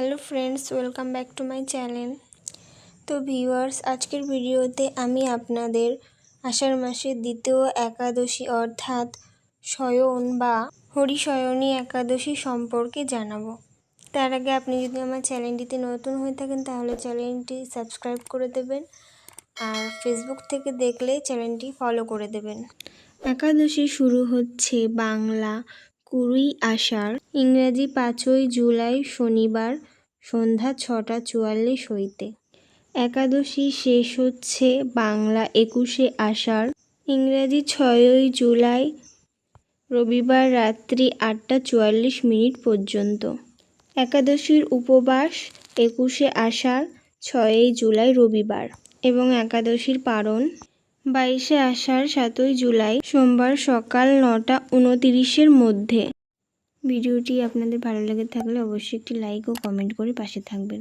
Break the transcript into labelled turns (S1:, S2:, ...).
S1: Hello friends welcome back to my channel তো viewers আজকের ভিডিওতে আমি আপনাদের আষাঢ় মাসের দ্বিতীয় একাদশী অর্থাৎ শয়ন বা হরিশয়নী একাদশী সম্পর্কে জানাব। তার আগে আপনি যদি আমার চ্যানেলটিতে নতুন হয়ে থাকেন, তাহলে চ্যানেলটি সাবস্ক্রাইব করে দেবেন আর ফেসবুক থেকে দেখলে চ্যানেলটি ফলো করে দেবেন। একাদশী শুরু হচ্ছে বাংলা কুড়ি আষাঢ়, ইংরাজি পাঁচই জুলাই শনিবার, সন্ধ্যা ছটা চুয়াল্লিশ হইতে। একাদশী শেষ হচ্ছে বাংলা একুশে আষাঢ়, ইংরাজি ছয়ই জুলাই রবিবার রাত্রি আটটা চুয়াল্লিশ মিনিট পর্যন্ত। একাদশীর উপবাস একুশে আষাঢ়, ছয়ই জুলাই রবিবার এবং একাদশীর পারণ বাইশে আষাঢ় সাতই জুলাই সোমবার সকাল নটা উনতিরিশের মধ্যে। ভিডিওটি আপনাদের ভালো লেগে থাকলে অবশ্যই একটি লাইক ও কমেন্ট করে পাশে থাকবেন।